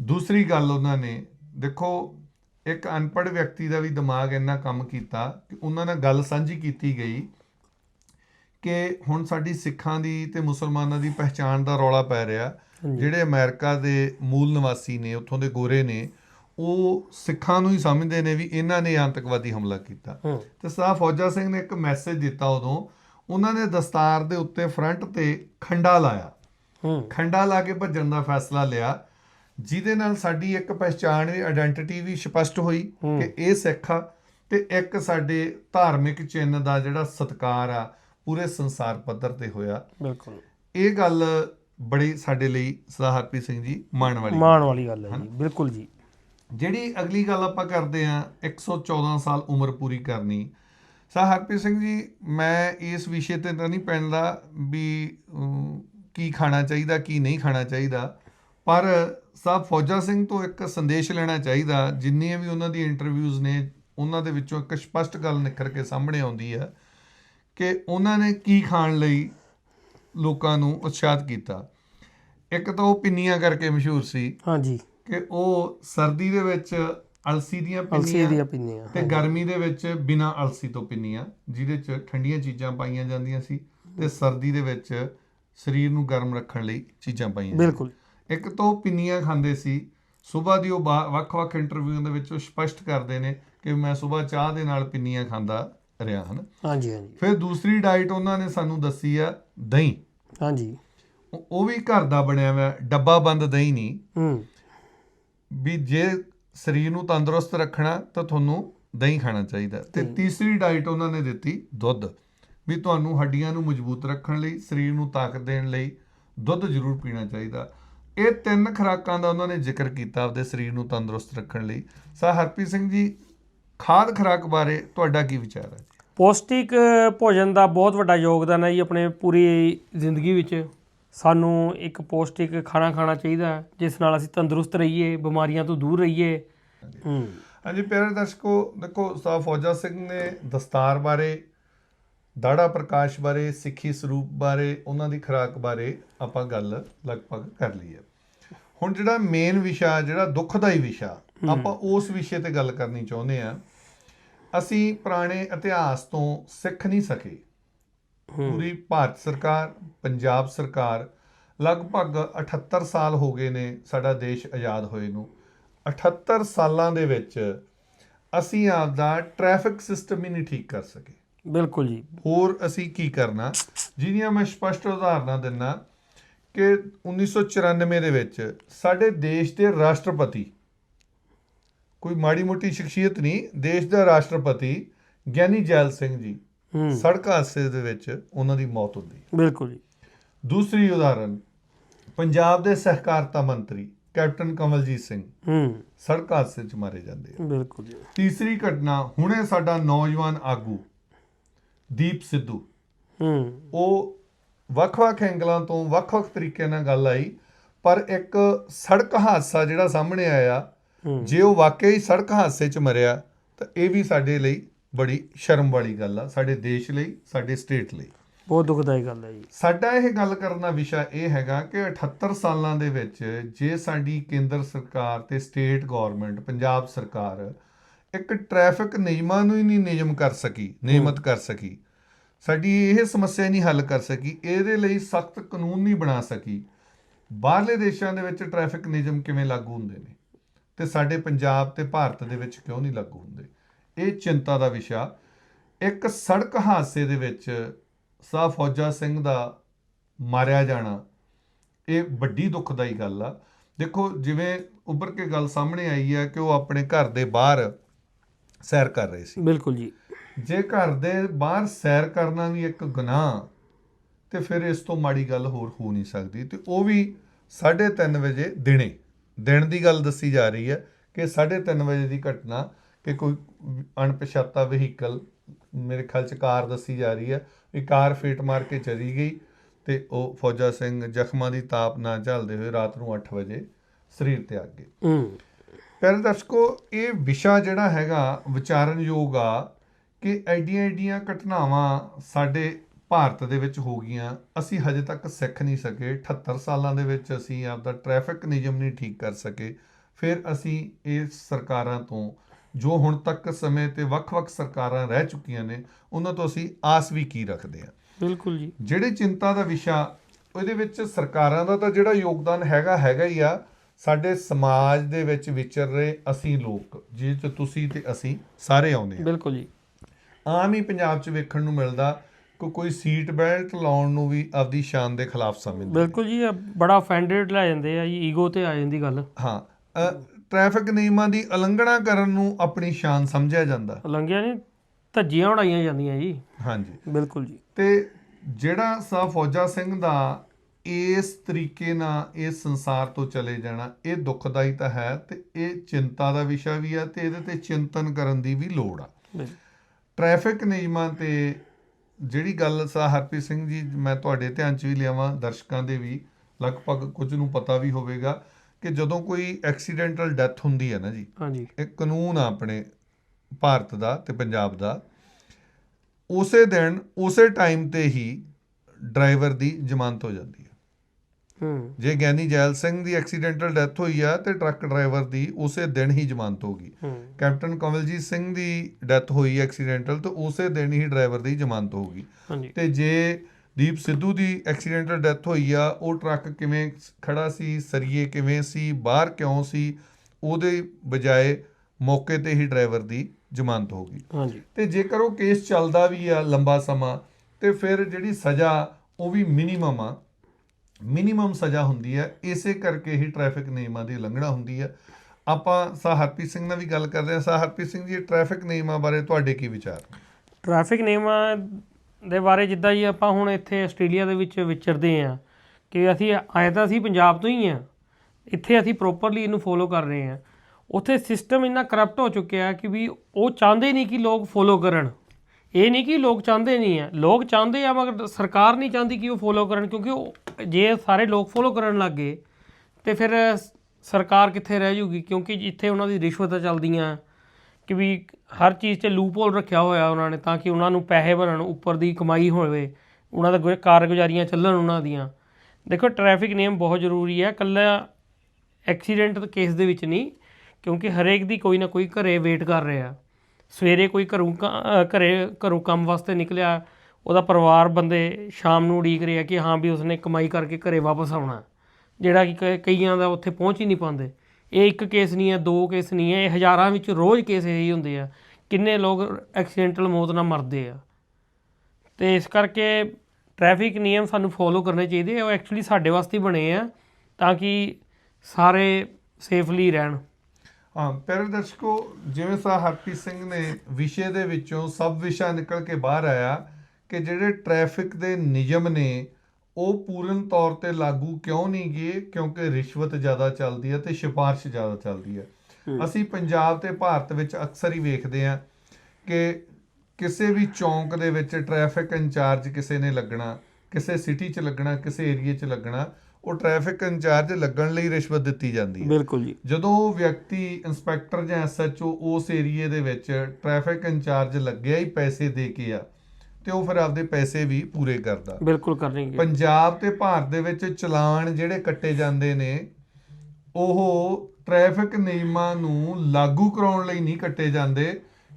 ਦੂਸਰੀ ਗੱਲ ਉਹਨਾਂ ਨੇ ਦੇਖੋ ਇੱਕ ਅਨਪੜ੍ਹ ਵਿਅਕਤੀ ਦਾ ਵੀ ਦਿਮਾਗ ਇੰਨਾ ਕੰਮ ਕੀਤਾ ਕਿ ਉਹਨਾਂ ਨਾਲ ਗੱਲ ਸਾਂਝੀ ਕੀਤੀ ਗਈ ਕਿ ਹੁਣ ਸਾਡੀ ਸਿੱਖਾਂ ਦੀ ਤੇ ਮੁਸਲਮਾਨਾਂ ਦੀ ਪਹਿਚਾਣ ਦਾ ਰੌਲਾ ਪੈ ਰਿਹਾ ਜਿਹੜੇ ਅਮਰੀਕਾ ਦੇ ਮੂਲ ਨਿਵਾਸੀ ਨੇ ਉੱਥੋਂ ਦੇ ਗੋਰੇ ਨੇ ਉਹ ਸਿੱਖਾਂ ਨੂੰ ਹੀ ਸਮਝਦੇ ਨੇ ਵੀ ਇਹਨਾਂ ਨੇ ਆਤੰਕਵਾਦੀ ਹਮਲਾ ਕੀਤਾ। ਤੇ ਸਾਹ ਫੌਜਾ ਸਿੰਘ ਨੇ ਇੱਕ ਮੈਸੇਜ ਦਿੱਤਾ ਉਦੋਂ ਉਹਨਾਂ ਨੇ ਦਸਤਾਰ ਦੇ ਉੱਤੇ ਫਰੰਟ ਤੇ ਖੰਡਾ ਲਾਇਆ। ਖੰਡਾ ਲਾ ਕੇ ਭੱਜਣ ਦਾ ਫੈਸਲਾ ਲਿਆ ਜਿਹਦੇ ਨਾਲ ਸਾਡੀ ਇੱਕ ਪਹਿਚਾਣ ਵੀ ਆਇਡੈਂਟੀਟੀ ਵੀ ਸਪਸ਼ਟ ਹੋਈ ਕਿ ਇਹ ਸਿੱਖ ਆ ਤੇ ਇੱਕ ਸਾਡੇ ਧਾਰਮਿਕ ਚਿੰਨ੍ਹ ਦਾ ਜਿਹੜਾ ਸਤਕਾਰ ਆ ਪੂਰੇ ਸੰਸਾਰ ਪੱਧਰ ਤੇ ਹੋਇਆ। ਬਿਲਕੁਲ। ਇਹ ਗੱਲ ਬੜੀ ਸਾਡੇ ਲਈ ਸਰਦਾਰ ਹਰਪ੍ਰੀਤ ਸਿੰਘ ਜੀ ਮਾਣ ਵਾਲੀ ਮਾਣ ਵਾਲੀ ਗੱਲ ਹੈ ਜੀ। ਬਿਲਕੁਲ ਜੀ। ਜਿਹੜੀ ਅਗਲੀ ਗੱਲ ਆਪਾਂ ਕਰਦੇ ਆ 114 ਸਾਲ ਉਮਰ ਪੂਰੀ ਕਰਨੀ। ਸਾ ਹਰਪ੍ਰੀਤ ਸਿੰਘ ਜੀ, ਮੈਂ ਇਸ ਵਿਸ਼ੇ ਤੇ ਤਾਂ ਨਹੀਂ ਪੈਂਦਾ ਵੀ ਕੀ ਖਾਣਾ ਚਾਹੀਦਾ, ਕੀ ਨਹੀਂ ਖਾਣਾ ਚਾਹੀਦਾ। ਪਰ ਸਾਹਿਬ ਫੌਜਾ ਸਿੰਘ ਤੋਂ ਇੱਕ ਸੰਦੇਸ਼ ਲੈਣਾ ਚਾਹੀਦਾ, ਜਿੰਨੀਆਂ ਵੀ ਉਹਨਾਂ ਦੀ ਇੰਟਰਵਿਊਜ਼ ਨੇ, ਉਹਨਾਂ ਦੇ ਵਿੱਚੋਂ ਇੱਕ ਸਪਸ਼ਟ ਗੱਲ ਨਿਕਲ ਕੇ ਸਾਹਮਣੇ ਆਉਂਦੀ ਹੈ ਕਿ ਉਹਨਾਂ ਨੇ ਕੀ ਖਾਣ ਲਈ ਲੋਕਾਂ ਨੂੰ ਉਤਸ਼ਾਹਿਤ ਕੀਤਾ। ਇੱਕ ਤਾਂ ਉਹ ਪਿੰਨੀਆਂ ਕਰਕੇ ਮਸ਼ਹੂਰ ਸੀ। ਹਾਂਜੀ। ਕਿ ਉਹ ਸਰਦੀ ਦੇ ਵਿੱਚ ਅਲਸੀ ਦੀਆਂ ਅਲਸੀ ਪਿੰਨੀਆਂ ਤੇ ਗਰਮੀ ਦੇ ਵਿੱਚ ਬਿਨਾਂ ਅਲਸੀ ਤੋਂ ਪਿੰਨੀਆਂ ਜਿਹਦੇ ਚ ਠੰਡੀਆਂ ਚੀਜ਼ਾਂ ਪਾਈਆਂ ਜਾਂਦੀਆਂ ਸੀ ਤੇ ਸਰਦੀ ਦੇ ਵਿੱਚ ਸਰੀਰ ਨੂੰ ਗਰਮ ਰੱਖਣ ਲਈ ਚੀਜ਼ਾਂ ਪਾਈਆਂ ਬਿਲਕੁਲ। ਇੱਕ ਤਾਂ ਉਹ ਪਿੰਨੀਆਂ ਖਾਂਦੇ ਸੀ ਸਵੇਰ ਦੀ ਉਹ ਬਾ- ਵੱਖ-ਵੱਖ ਇੰਟਰਵਿਊਆਂ ਦੇ ਵਿੱਚ ਉਹ ਸਪਸ਼ਟ ਕਰਦੇ ਨੇ ਕਿ ਮੈਂ ਸਵੇਰ ਚਾਹ ਦੇ ਨਾਲ ਪਿੰਨੀਆਂ ਖਾਂਦਾ ਰਿਹਾ ਹਨ? ਹਾਂਜੀ ਹਾਂਜੀ। ਫਿਰ ਦੂਸਰੀ ਡਾਈਟ ਉਹਨਾਂ ਨੇ ਸਾਨੂੰ ਦੱਸੀ ਆ ਦਹੀਂ। ਹਾਂਜੀ। ਉਹ ਉਹ ਵੀ ਘਰ ਦਾ ਬਣਿਆ ਹੋਇਆ ਡੱਬਾ ਬੰਦ ਦਹੀਂ ਨਹੀਂ। ਹੂੰ। ਵੀ ਜੇ ਸਰੀਰ ਨੂੰ ਤੰਦਰੁਸਤ ਰੱਖਣਾ ਤਾਂ ਤੁਹਾਨੂੰ ਦਹੀਂ ਖਾਣਾ ਚਾਹੀਦਾ ਤੇ ਤੀਸਰੀ ਡਾਈਟ ਉਹਨਾਂ ਨੇ ਦਿੱਤੀ ਦੁੱਧ। ਵੀ ਤੁਹਾਨੂੰ ਹੱਡੀਆਂ ਨੂੰ ਮਜ਼ਬੂਤ ਰੱਖਣ ਲਈ ਸਰੀਰ ਨੂੰ ਤਾਕਤ ਦੇਣ ਲਈ ਦੁੱਧ ਜ਼ਰੂਰ ਪੀਣਾ ਚਾਹੀਦਾ। ਇਹ ਤਿੰਨ ਖੁਰਾਕਾਂ ਦਾ ਉਹਨਾਂ ਨੇ ਜ਼ਿਕਰ ਕੀਤਾ ਆਪਦੇ ਸਰੀਰ ਨੂੰ ਤੰਦਰੁਸਤ ਰੱਖਣ ਲਈ। ਸਰ ਹਰਪ੍ਰੀਤ ਸਿੰਘ ਜੀ ਖਾਦ ਖੁਰਾਕ ਬਾਰੇ ਤੁਹਾਡਾ ਕੀ ਵਿਚਾਰ ਹੈ? ਪੌਸ਼ਟਿਕ ਭੋਜਨ ਦਾ ਬਹੁਤ ਵੱਡਾ ਯੋਗਦਾਨ ਹੈ ਜੀ ਆਪਣੇ ਪੂਰੀ ਜ਼ਿੰਦਗੀ ਵਿੱਚ। ਸਾਨੂੰ ਇੱਕ ਪੌਸ਼ਟਿਕ ਖਾਣਾ ਖਾਣਾ ਚਾਹੀਦਾ ਹੈ, ਜਿਸ ਨਾਲ ਅਸੀਂ ਤੰਦਰੁਸਤ ਰਹੀਏ ਬਿਮਾਰੀਆਂ ਤੋਂ ਦੂਰ ਰਹੀਏ। ਹੂੰ। ਹਾਂਜੀ ਪਿਆਰੇ ਦਰਸ਼ਕੋ ਦੇਖੋ ਉਸਤਾਦ ਫੌਜਾ ਸਿੰਘ ਨੇ ਦਸਤਾਰ ਬਾਰੇ ਦਾੜਾ ਪ੍ਰਕਾਸ਼ ਬਾਰੇ ਸਿੱਖੀ ਸਰੂਪ ਬਾਰੇ ਉਹਨਾਂ ਦੀ ਖੁਰਾਕ ਬਾਰੇ ਆਪਾਂ ਗੱਲ ਲਗਭਗ ਕਰ ਲਈ ਹੈ। ਹੁਣ ਜਿਹੜਾ ਮੇਨ ਵਿਸ਼ਾ ਜਿਹੜਾ ਦੁਖਦਾਈ ਵਿਸ਼ਾ ਆਪਾਂ ਉਸ ਵਿਸ਼ੇ ਤੇ ਗੱਲ ਕਰਨੀ ਚਾਹੁੰਦੇ ਆ ਅਸੀਂ ਪੁਰਾਣੇ ਇਤਿਹਾਸ ਤੋਂ ਸਿੱਖ ਨਹੀਂ ਸਕੇ। ਪੂਰੀ ਭਾਰਤ ਸਰਕਾਰ ਪੰਜਾਬ ਸਰਕਾਰ ਲਗਭਗ 78 ਸਾਲ ਹੋ ਗਏ ਨੇ ਸਾਡਾ ਦੇਸ਼ ਆਜ਼ਾਦ ਹੋਏ ਨੂੰ। 78 ਸਾਲਾਂ ਦੇ ਵਿੱਚ ਅਸੀਂ ਆਪਦਾ ਟ੍ਰੈਫਿਕ ਸਿਸਟਮ ਹੀ ਨਹੀਂ ਠੀਕ ਕਰ ਸਕੇ। ਬਿਲਕੁਲ ਜੀ। ਹੋਰ ਅਸੀਂ ਕੀ ਕਰਨਾ? ਜਿਹਦੀਆਂ ਮੈਂ ਸਪਸ਼ਟ ਉਦਾਹਰਨਾਂ ਦਿੰਨਾ ਕਿ 1994 ਦੇ ਵਿੱਚ ਸਾਡੇ ਦੇਸ਼ ਦੇ ਰਾਸ਼ਟਰਪਤੀ ਕੋਈ ਮਾੜੀ ਮੋਟੀ ਸ਼ਖਸੀਅਤ ਨਹੀਂ ਦੇਸ਼ ਦਾ ਰਾਸ਼ਟਰਪਤੀ ਗਿਆਨੀ ਜੈਲ ਸਿੰਘ ਜੀ। ਸੜਕ ਹਾਦਸੇ ਦੇ ਵਿੱਚ ਉਹਨਾਂ ਦੀ ਮੌਤ ਹੁੰਦੀ ਹੈ। ਬਿਲਕੁਲ ਜੀ। ਦੂਸਰੀ ਉਦਾਹਰਨ ਪੰਜਾਬ ਦੇ ਸਹਿਕਾਰਤਾ ਮੰਤਰੀ ਕੈਪਟਨ ਕਮਲਜੀਤ ਸਿੰਘ ਹੂੰ। ਸੜਕ ਹਾਦਸੇ 'ਚ ਮਾਰੇ ਜਾਂਦੇ ਆ। ਬਿਲਕੁਲ ਜੀ। ਤੀਸਰੀ ਘਟਨਾ ਹੁਣੇ ਸਾਡਾ ਨੌਜਵਾਨ ਆਗੂ ਦੀਪ ਸਿੱਧੂ। ਹੂੰ। ਉਹ ਵੱਖ-ਵੱਖ ਐਂਗਲਾਂ ਤੋਂ ਵੱਖ-ਵੱਖ ਤਰੀਕੇ ਨਾਲ ਗੱਲ ਆਈ ਪਰ ਇੱਕ ਸੜਕ ਹਾਦਸਾ ਜਿਹੜਾ ਸਾਹਮਣੇ ਆਇਆ ਹੂੰ। ਜੇ ਉਹ ਵਾਕਈ ਸੜਕ ਹਾਦਸੇ 'ਚ ਮਰਿਆ ਤਾਂ ਇਹ ਵੀ ਸਾਡੇ ਲਈ ਬੜੀ ਸ਼ਰਮ ਵਾਲੀ ਗੱਲ ਆ ਸਾਡੇ ਦੇਸ਼ ਲਈ ਸਾਡੇ ਸਟੇਟ ਲਈ। ਬਹੁਤ ਦੁਖਦਾਈ ਗੱਲ ਹੈ ਜੀ। ਸਾਡਾ ਇਹ ਗੱਲ ਕਰਨ ਦਾ ਵਿਸ਼ਾ ਇਹ ਹੈਗਾ ਕਿ 78 ਸਾਲਾਂ ਦੇ ਵਿੱਚ ਜੇ ਸਾਡੀ ਕੇਂਦਰ ਸਰਕਾਰ ਤੇ ਸਟੇਟ ਗਵਰਨਮੈਂਟ ਪੰਜਾਬ ਸਰਕਾਰ ਇੱਕ ਟ੍ਰੈਫਿਕ ਨਿਯਮਾਂ ਨੂੰ ਹੀ ਨਹੀਂ ਨਿਯਮ ਕਰ ਸਕੀ ਨਿਯਮਤ ਕਰ ਸਕੀ ਸਾਡੀ ਇਹ ਸਮੱਸਿਆ ਨਹੀਂ ਹੱਲ ਕਰ ਸਕੀ ਇਹਦੇ ਲਈ ਸਖਤ ਕਾਨੂੰਨ ਨਹੀਂ ਬਣਾ ਸਕੀ ਬਾਹਰਲੇ ਦੇਸ਼ਾਂ ਦੇ ਵਿੱਚ ਟ੍ਰੈਫਿਕ ਨਿਯਮ ਕਿਵੇਂ ਲਾਗੂ ਹੁੰਦੇ ਨੇ? ਤੇ ਸਾਡੇ ਪੰਜਾਬ ਤੇ ਭਾਰਤ ਦੇ ਵਿੱਚ ਕਿਉਂ ਨਹੀਂ ਲਾਗੂ ਹੁੰਦੇ? ਇਹ ਚਿੰਤਾ ਦਾ ਵਿਸ਼ਾ। ਇੱਕ ਸੜਕ ਹਾਦਸੇ ਦੇ ਵਿੱਚ ਸਾਹ ਫੌਜਾ ਸਿੰਘ ਦਾ ਮਾਰਿਆ ਜਾਣਾ ਇਹ ਵੱਡੀ ਦੁਖਦਾਈ ਗੱਲ ਆ। ਦੇਖੋ ਜਿਵੇਂ ਉੱਭਰ ਕੇ ਗੱਲ ਸਾਹਮਣੇ ਆਈ ਹੈ ਕਿ ਉਹ ਆਪਣੇ ਘਰ ਦੇ ਬਾਹਰ ਸੈਰ ਕਰ ਰਹੇ ਸੀ। ਬਿਲਕੁਲ ਜੀ। ਜੇ ਘਰ ਦੇ ਬਾਹਰ ਸੈਰ ਕਰਨਾ ਵੀ ਇੱਕ ਗੁਨਾਹ ਤੇ ਫਿਰ ਇਸ ਤੋਂ ਮਾੜੀ ਗੱਲ ਹੋਰ ਹੋ ਨਹੀਂ ਸਕਦੀ। ਤੇ ਉਹ ਵੀ 3:30 ਵਜੇ ਦਿਨੇ ਦਿਨ ਦੀ ਗੱਲ ਦੱਸੀ ਜਾ ਰਹੀ ਹੈ ਕਿ 3:30 ਵਜੇ ਦੀ ਘਟਨਾ ਕਿ ਕੋਈ ਅਣਪਛਾਤਾ ਵਹੀਕਲ ਮੇਰੇ ਖਿਆਲ ਚ ਕਾਰ ਦੱਸੀ ਜਾ ਰਹੀ ਹੈ। ਵੀ ਕਾਰ ਫੇਟ ਮਾਰ ਕੇ ਚਲੀ ਗਈ ਤੇ ਉਹ ਫੌਜਾ ਸਿੰਘ ਜ਼ਖਮਾਂ ਦੀ ਤਾਪ ਨਾ ਝੱਲਦੇ ਹੋਏ ਰਾਤ ਨੂੰ 8 ਵਜੇ ਸਰੀਰ ਤਿਆਗ ਗਏ। ਹੂੰ। ਪਿਆਰੇ ਦਰਸ਼ਕੋ ਇਹ ਵਿਸ਼ਾ ਜਿਹੜਾ ਹੈਗਾ ਵਿਚਾਰਨਯੋਗ ਆ ਕਿ ਐਡੀਆਂ ਐਡੀਆਂ ਘਟਨਾਵਾਂ ਸਾਡੇ ਭਾਰਤ ਦੇ ਵਿੱਚ ਹੋ ਗਈਆਂ। ਅਸੀਂ ਹਜੇ ਤੱਕ ਸਿੱਖ ਨਹੀਂ ਸਕੇ। 78 ਸਾਲਾਂ ਦੇ ਵਿੱਚ ਅਸੀਂ ਆਪਦਾ ਟ੍ਰੈਫਿਕ ਨਿਯਮ ਨਹੀਂ ਠੀਕ ਕਰ ਸਕੇ। ਫਿਰ ਅਸੀਂ ਇਹ ਸਰਕਾਰਾਂ ਤੋਂ ਜੋ ਹੁਣ ਤੱਕ ਸਮੇਂ ਤੇ ਵੱਖ-ਵੱਖ ਸਰਕਾਰਾਂ ਰਹਿ ਚੁੱਕੀਆਂ ਨੇ ਉਹਨਾਂ ਤੋਂ ਅਸੀਂ ਆਸ ਵੀ ਕੀ ਰੱਖਦੇ ਹਾਂ? ਬਿਲਕੁਲ ਜੀ। ਜਿਹੜੇ ਚਿੰਤਾ ਦਾ ਵਿਸ਼ਾ ਉਹਦੇ ਵਿੱਚ ਸਰਕਾਰਾਂ ਦਾ ਤਾਂ ਜਿਹੜਾ ਯੋਗਦਾਨ ਹੈਗਾ ਹੈਗਾ ਹੀ ਆ। ਸਾਡੇ ਸਮਾਜ ਦੇ ਵਿੱਚ ਵਿਚਰ ਰਹੇ ਅਸੀਂ ਲੋਕ ਜਿਹ ਚ ਤੁਸੀਂ ਤੇ ਅਸੀਂ ਸਾਰੇ ਆਉਂਦੇ ਆ ਬਿਲਕੁਲ ਜੀ। ਆਮ ਹੀ ਪੰਜਾਬ 'ਚ ਵੇਖਣ ਨੂੰ ਮਿਲਦਾ ਕਿ ਕੋਈ ਸੀਟ ਬੈਲਟ ਲਾਉਣ ਨੂੰ ਵੀ ਆਪਦੀ ਸ਼ਾਨ ਦੇ ਖਿਲਾਫ ਸਮਝਦੇ। ਬਿਲਕੁਲ ਜੀ ਬੜਾ ਫੈਂਡਡ ਲੈ ਜਾਂਦੇ ਆ ਜੀ ਈਗੋ ਤੇ ਆ ਜਾਂਦੀ ਗੱਲ। ਹਾਂ ਟ੍ਰੈਫਿਕ ਨਿਯਮਾਂ ਦੀ ਉਲੰਘਣਾ ਕਰਨ ਨੂੰ ਆਪਣੀ ਸ਼ਾਨ ਸਮਝਿਆ ਜਾਂਦਾ। ਲੰਘਿਆ ਨਹੀਂ ਧੱਜੀਆਂ ਉਡਾਈਆਂ ਜਾਂਦੀਆਂ ਜੀ। ਹਾਂਜੀ। ਬਿਲਕੁਲ ਜੀ। ਤੇ ਜਿਹੜਾ ਸਾ ਫੌਜਾ ਸਿੰਘ ਦਾ ਇਸ ਤਰੀਕੇ ਨਾਲ ਇਸ ਸੰਸਾਰ ਤੋਂ ਚਲੇ ਜਾਣਾ ਇਹ ਦੁਖਦਾਈ ਤਾਂ ਹੈ ਤੇ ਇਹ ਚਿੰਤਾ ਦਾ ਵਿਸ਼ਾ ਵੀ ਹੈ ਤੇ ਇਹਦੇ ਤੇ ਚਿੰਤਨ ਕਰਨ ਦੀ ਵੀ ਲੋੜ ਆ। ਟ੍ਰੈਫਿਕ ਨਿਯਮਾਂ ਤੇ ਜਿਹੜੀ ਗੱਲ ਸਾ ਹਰਪ੍ਰੀਤ ਸਿੰਘ ਜੀ ਮੈਂ ਤੁਹਾਡੇ ਧਿਆਨ 'ਚ ਵੀ ਲਿਆਵਾਂ ਦਰਸ਼ਕਾਂ ਦੇ ਵੀ ਲਗਭਗ ਕੁਝ ਨੂੰ ਪਤਾ ਵੀ ਹੋਵੇਗਾ। ਕਿ ਜਦੋਂ ਕੋਈ ਐਕਸੀਡੈਂਟਲ ਡੈਥ ਹੁੰਦੀ ਹੈ ਨਾ ਜੀ ਹਾਂਜੀ। ਇੱਕ ਕਾਨੂੰਨ ਆ ਆਪਣੇ ਭਾਰਤ ਦਾ ਤੇ ਪੰਜਾਬ ਦਾ ਉਸੇ ਦਿਨ ਉਸੇ ਟਾਈਮ ਤੇ ਹੀ ਡਰਾਈਵਰ ਦੀ ਜ਼ਮਾਨਤ ਹੋ ਜਾਂਦੀ ਹੈ। ਹੂੰ। ਜੇ ਗਿਆਨੀ ਜੈਲ ਸਿੰਘ ਦੀ ਐਕਸੀਡੈਂਟਲ ਡੈਥ ਹੋਈ ਆ ਤੇ ਟਰੱਕ ਡਰਾਈਵਰ ਦੀ ਉਸੇ ਦਿਨ ਹੀ ਜ਼ਮਾਨਤ ਹੋ ਗਈ। ਹੂੰ। ਕੈਪਟਨ ਕਮਲਜੀਤ ਸਿੰਘ ਦੀ ਡੈਥ ਹੋਈ ਐਕਸੀਡੈਂਟਲ ਤੇ ਉਸੇ ਦਿਨ ਹੀ ਡਰਾਈਵਰ ਦੀ ਜ਼ਮਾਨਤ ਹੋ ਗਈ। ਹਾਂਜੀ। ਤੇ ਜੇ ਦੀਪ ਸਿੱਧੂ ਦੀ ਐਕਸੀਡੈਂਟਲ ਡੈਥ ਹੋਈ ਆ ਉਹ ਟਰੱਕ ਕਿਵੇਂ ਖੜਾ ਸੀ ਸਰੀਏ ਕਿਵੇਂ ਸੀ ਬਾਹਰ ਕਿਉਂ ਸੀ ਉਹਦੇ ਬਜਾਏ ਮੌਕੇ ਤੇ ਹੀ ਡਰਾਈਵਰ ਦੀ ਜ਼ਮਾਨਤ ਹੋ ਗਈ। ਹਾਂਜੀ। ਤੇ ਜੇਕਰ ਉਹ ਕੇਸ ਚੱਲਦਾ ਵੀ ਆ ਲੰਬਾ ਸਮਾਂ ਤੇ ਫਿਰ ਜਿਹੜੀ ਸਜ਼ਾ ਉਹ ਵੀ ਮਿਨੀਮਮ ਆ। ਮਿਨੀਮਮ ਸਜ਼ਾ ਹੁੰਦੀ ਹੈ ਇਸੇ ਕਰਕੇ ਹੀ ਟ੍ਰੈਫਿਕ ਨਿਯਮਾਂ ਦੀ ਉਲੰਘਣਾ ਹੁੰਦੀ ਹੈ ਆਪਾਂ ਸਾਹ ਹਰਪ੍ਰੀਤ ਸਿੰਘ ਨਾਲ ਵੀ ਗੱਲ ਕਰਦੇ ਹਾਂ। ਸਾਹ ਹਰਪ੍ਰੀਤ ਸਿੰਘ ਜੀ ਟ੍ਰੈਫਿਕ ਨਿਯਮਾਂ ਬਾਰੇ ਤੁਹਾਡੇ ਕੀ ਵਿਚਾਰ ਟ੍ਰੈਫਿਕ ਨਿਯਮਾਂ ਦੇ ਬਾਰੇ ਜਿੱਦਾਂ ਜੀ ਆਪਾਂ ਹੁਣ ਇੱਥੇ ਆਸਟ੍ਰੇਲੀਆ ਦੇ ਵਿੱਚ ਵਿਚਰਦੇ ਆ ਕਿ ਅਸੀਂ ਆਏ ਤਾਂ ਅਸੀਂ ਪੰਜਾਬ ਤੋਂ ਹੀ ਆ ਇੱਥੇ ਅਸੀਂ ਪ੍ਰੋਪਰਲੀ ਇਹਨੂੰ ਫੋਲੋ ਕਰ ਰਹੇ ਆ ਉੱਥੇ ਸਿਸਟਮ ਇੰਨਾ ਕਰਪਟ ਹੋ ਚੁੱਕਿਆ ਕਿ ਵੀ ਉਹ ਚਾਹੁੰਦੇ ਨਹੀਂ ਕਿ ਲੋਕ ਫੋਲੋ ਕਰਨ। ਇਹ ਨਹੀਂ ਕਿ ਲੋਕ ਚਾਹੁੰਦੇ ਨਹੀਂ ਆ ਲੋਕ ਚਾਹੁੰਦੇ ਆ ਮਗਰ ਸਰਕਾਰ ਨਹੀਂ ਚਾਹੁੰਦੀ ਕਿ ਉਹ ਫੋਲੋ ਕਰਨ ਕਿਉਂਕਿ ਉਹ ਜੇ ਸਾਰੇ ਲੋਕ ਫੋਲੋ ਕਰਨ ਲੱਗ ਗਏ ਤੇ ਫਿਰ ਸਰਕਾਰ ਕਿੱਥੇ ਰਹਿ ਜੂਗੀ? ਕਿਉਂਕਿ ਇੱਥੇ ਉਹਨਾਂ ਦੀ ਰਿਸ਼ਵਤਾਂ ਚੱਲਦੀਆਂ ਕਿ ਵੀ ਹਰ ਚੀਜ਼ 'ਚ ਲੂਪਹੋਲ ਰੱਖਿਆ ਹੋਇਆ ਉਹਨਾਂ ਨੇ ਤਾਂ ਕਿ ਉਹਨਾਂ ਨੂੰ ਪੈਸੇ ਬਣਨ, ਉੱਪਰ ਦੀ ਕਮਾਈ ਹੋਵੇ, ਉਹਨਾਂ ਦਾ ਗੁ- ਕਾਰਗੁਜ਼ਾਰੀਆਂ ਚੱਲਣ ਉਹਨਾਂ ਦੀਆਂ। ਦੇਖੋ ਟ੍ਰੈਫਿਕ ਨਿਯਮ ਬਹੁਤ ਜ਼ਰੂਰੀ ਹੈ। ਕੱਲਾ ਐਕਸੀਡੈਂਟ ਦੇ ਕੇਸ ਦੇ ਵਿੱਚ ਨਹੀਂ, ਕਿਉਂਕਿ ਹਰੇਕ ਦੀ ਕੋਈ ਨਾ ਕੋਈ ਘਰੇ ਵੇਟ ਕਰ ਰਿਹਾ। ਸਵੇਰੇ ਕੋਈ ਘਰੋਂ ਕ- ਘਰੇ ਘਰੋਂ ਕੰਮ ਵਾਸਤੇ ਨਿਕਲਿਆ, ਉਹਦਾ ਪਰਿਵਾਰ ਬੰਦੇ ਸ਼ਾਮ ਨੂੰ ਉਡੀਕ ਰਿਹਾ ਕਿ ਹਾਂ ਵੀ ਉਸਨੇ ਕਮਾਈ ਕਰਕੇ ਘਰੇ ਵਾਪਸ ਆਉਣਾ। ਜਿਹੜਾ ਕਿ ਕ- ਕਈਆਂ ਦਾ ਉੱਥੇ ਪਹੁੰਚ ਹੀ ਨਹੀਂ ਪਾਉਂਦੇ। ਇਹ ਇੱਕ ਕੇਸ ਨਹੀਂ ਹੈ, ਦੋ ਕੇਸ ਨਹੀਂ ਹੈ, ਇਹ ਹਜ਼ਾਰਾਂ ਵਿੱਚ ਰੋਜ਼ ਕੇਸ ਇਹੀ ਹੁੰਦੇ ਆ। ਕਿੰਨੇ ਲੋਕ ਐਕਸੀਡੈਂਟਲ ਮੌਤ ਨਾਲ ਮਰਦੇ ਆ। ਤੇ ਇਸ ਕਰਕੇ ਟ੍ਰੈਫਿਕ ਨਿਯਮ ਸਾਨੂੰ ਫੋਲੋ ਕਰਨੇ ਚਾਹੀਦੇ ਆ, ਉਹ ਐਕਚੁਅਲੀ ਸਾਡੇ ਵਾਸਤੇ ਬਣੇ ਆ, ਤਾਂ ਕਿ ਸਾਰੇ ਸੇਫਲੀ ਰਹਿਣ। ਹਾਂ, ਪਿਆਰੇ ਦਰਸ਼ਕੋ, ਜਿਵੇਂ ਸਾ ਹਰਪ੍ਰੀਤ ਸਿੰਘ ਨੇ ਵਿਸ਼ੇ ਦੇ ਵਿੱਚੋਂ ਸਭ ਵਿਸ਼ਾ ਨਿਕਲ ਕੇ ਬਾਹਰ ਆਇਆ ਕਿ ਜਿਹੜੇ ਟ੍ਰੈਫਿਕ ਦੇ ਨਿਯਮ ਨੇ ਉਹ ਪੂਰਨ ਤੌਰ ਤੇ ਲਾਗੂ ਕਿਉਂ ਨਹੀਂ ਗਏ? ਕਿਉਂਕਿ ਰਿਸ਼ਵਤ ਜ਼ਿਆਦਾ ਚੱਲਦੀ ਹੈ ਤੇ ਸਿਫਾਰਿਸ਼ ਜ਼ਿਆਦਾ ਚੱਲਦੀ ਹੈ। ਅਸੀਂ ਪੰਜਾਬ ਤੇ ਭਾਰਤ ਵਿੱਚ ਅਕਸਰ ਹੀ ਵੇਖਦੇ ਹਾਂ ਕਿ ਕਿਸੇ ਵੀ ਚੌਂਕ ਦੇ ਵਿੱਚ ਟ੍ਰੈਫਿਕ ਇੰਚਾਰਜ ਕਿਸੇ ਨੇ ਲੱਗਣਾ ਕਿਸੇ ਸਿਟੀ 'ਚ ਲੱਗਣਾ ਕਿਸੇ ਏਰੀਏ 'ਚ ਲੱਗਣਾ ਉਹ ਟ੍ਰੈਫਿਕ ਇੰਚਾਰਜ ਲੱਗਣ ਲਈ ਰਿਸ਼ਵਤ ਦਿੱਤੀ ਜਾਂਦੀ ਹੈ। ਬਿਲਕੁਲ ਜੀ। ਜਦੋਂ ਉਹ ਵਿਅਕਤੀ ਇੰਸਪੈਕਟਰ ਜਾਂ ਐਸਐਚਓ ਉਸ ਏਰੀਏ ਦੇ ਵਿੱਚ ਟ੍ਰੈਫਿਕ ਇੰਚਾਰਜ ਲੱਗਿਆ ਹੀ ਪੈਸੇ ਦੇ ਕੇ ਆ ਤੇ ਉਹ ਫਿਰ ਆਪਦੇ ਪੈਸੇ ਵੀ ਪੂਰੇ ਕਰਦਾ। ਬਿਲਕੁਲ ਕਰਨਗੇ। ਪੰਜਾਬ ਤੇ ਭਾਰਤ ਦੇ ਵਿੱਚ ਚਲਾਨ ਜਿਹੜੇ ਕੱਟੇ ਜਾਂਦੇ ਨੇ ਉਹ ਟ੍ਰੈਫਿਕ ਨਿਯਮਾਂ ਨੂੰ ਲਾਗੂ ਕਰਾਉਣ ਲਈ ਨਹੀਂ ਕੱਟੇ ਜਾਂਦੇ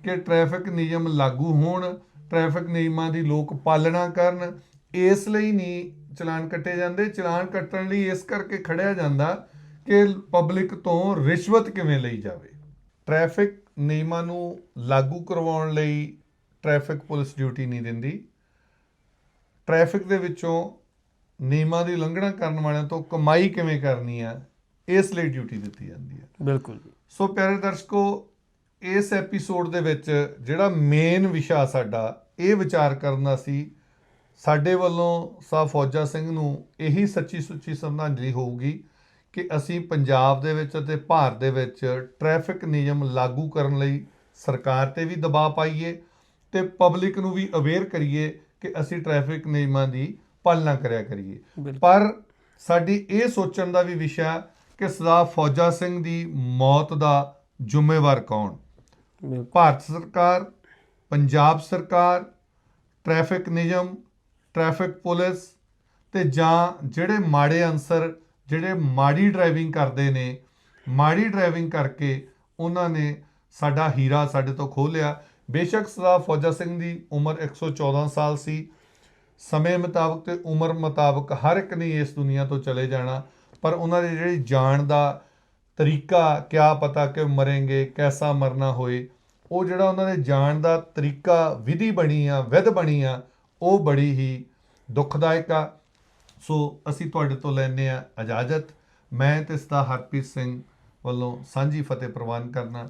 ਕਿ ਟ੍ਰੈਫਿਕ ਨਿਯਮ ਲਾਗੂ ਹੋਣ ਟ੍ਰੈਫਿਕ ਨਿਯਮਾਂ ਦੀ ਲੋਕ ਪਾਲਣਾ ਕਰਨ ਇਸ ਲਈ ਨਹੀਂ ਚਲਾਨ ਕੱਟੇ ਜਾਂਦੇ। ਚਲਾਨ ਕੱਟਣ ਲਈ ਇਸ ਕਰਕੇ ਖੜਿਆ ਜਾਂਦਾ ਕਿ ਪਬਲਿਕ ਤੋਂ ਰਿਸ਼ਵਤ ਕਿਵੇਂ ਲਈ ਜਾਵੇ। ਟ੍ਰੈਫਿਕ ਨਿਯਮਾਂ ਨੂੰ ਲਾਗੂ ਕਰਵਾਉਣ ਲਈ ਟ੍ਰੈਫਿਕ ਪੁਲਿਸ ਡਿਊਟੀ ਨਹੀਂ ਦਿੰਦੀ। ਟ੍ਰੈਫਿਕ ਦੇ ਵਿੱਚੋਂ ਨਿਯਮਾਂ ਦੀ ਉਲੰਘਣਾ ਕਰਨ ਵਾਲਿਆਂ ਤੋਂ ਕਮਾਈ ਕਿਵੇਂ ਕਰਨੀ ਆ ਇਸ ਲਈ ਡਿਊਟੀ ਦਿੱਤੀ ਜਾਂਦੀ ਹੈ ਬਿਲਕੁਲ ਸੋ ਪਿਆਰੇ ਦਰਸ਼ਕੋ ਇਸ ਐਪੀਸੋਡ ਦੇ ਵਿੱਚ ਜਿਹੜਾ ਮੇਨ ਵਿਸ਼ਾ ਸਾਡਾ ਇਹ ਵਿਚਾਰ ਕਰਨ ਦਾ ਸੀ ਸਾਡੇ ਵੱਲੋਂ ਸਾ ਫੌਜਾ ਸਿੰਘ ਨੂੰ ਇਹੀ ਸੱਚੀ ਸੁੱਚੀ ਸ਼ਰਧਾਂਜਲੀ ਹੋਊਗੀ ਕਿ ਅਸੀਂ ਪੰਜਾਬ ਦੇ ਵਿੱਚ ਅਤੇ ਭਾਰਤ ਦੇ ਵਿੱਚ ਟ੍ਰੈਫਿਕ ਨਿਯਮ ਲਾਗੂ ਕਰਨ ਲਈ ਸਰਕਾਰ ਤੇ ਵੀ ਦਬਾਅ ਪਾਈਏ ਤੇ ਪਬਲਿਕ ਨੂੰ ਵੀ ਅਵੇਅਰ ਕਰੀਏ ਕਿ ਅਸੀਂ ਟ੍ਰੈਫਿਕ ਨਿਯਮਾਂ ਦੀ ਪਾਲਣਾ ਕਰਿਆ ਕਰੀਏ। ਪਰ ਸਾਡੀ ਇਹ ਸੋਚਣ ਦਾ ਵੀ ਵਿਸ਼ਾ ਕਿ ਸਰਦਾਰ ਫੌਜਾ ਸਿੰਘ ਦੀ ਮੌਤ ਦਾ ਜ਼ਿੰਮੇਵਾਰ ਕੌਣ? ਭਾਰਤ ਸਰਕਾਰ ਪੰਜਾਬ ਸਰਕਾਰ ਟ੍ਰੈਫਿਕ ਨਿਯਮ ਟ੍ਰੈਫਿਕ ਪੁਲਿਸ ਤੇ ਜਾਂ ਜਿਹੜੇ ਮਾੜੇ ਅਨਸਰ ਜਿਹੜੇ ਮਾੜੀ ਡਰਾਈਵਿੰਗ ਕਰਦੇ ਨੇ ਮਾੜੀ ਡਰਾਈਵਿੰਗ ਕਰਕੇ ਉਹਨਾਂ ਨੇ ਸਾਡਾ ਹੀਰਾ ਸਾਡੇ ਤੋਂ ਖੋਹ ਲਿਆ। ਬੇਸ਼ੱਕ ਸਰਦਾਰ ਫੌਜਾ ਸਿੰਘ ਦੀ ਉਮਰ 114 ਸਾਲ ਸੀ। ਸਮੇਂ ਮੁਤਾਬਕ ਤੇ ਉਮਰ ਮੁਤਾਬਕ ਹਰ ਇੱਕ ਨੇ ਇਸ ਦੁਨੀਆ ਤੋਂ ਚਲੇ ਜਾਣਾ। ਪਰ ਉਹਨਾਂ ਦੀ ਜਿਹੜੀ ਜਾਣ ਦਾ ਤਰੀਕਾ, ਕਿਆ ਪਤਾ ਕਿ ਮਰेंगे ਕੈਸਾ ਮਰਨਾ ਹੋਏ, ਉਹ ਜਿਹੜਾ ਉਹਨਾਂ ਦੇ ਜਾਣ ਦਾ ਤਰੀਕਾ, ਵਿਧੀ ਬਣੀ ਆ, ਵਿਧ ਬਣੀ ਆ, ਉਹ ਬੜੀ ਹੀ ਦੁਖਦਾਇਕ ਆ। ਸੋ ਅਸੀਂ ਤੁਹਾਡੇ ਤੋਂ ਲੈਂਦੇ ਆ ਇਜਾਜ਼ਤ। ਮੈਂ ਤੇ ਸਦਾ ਹਰਪ੍ਰੀਤ ਸਿੰਘ ਵੱਲੋਂ ਸਾਂਝੀ ਫਤਿਹ ਪ੍ਰਵਾਨ ਕਰਨਾ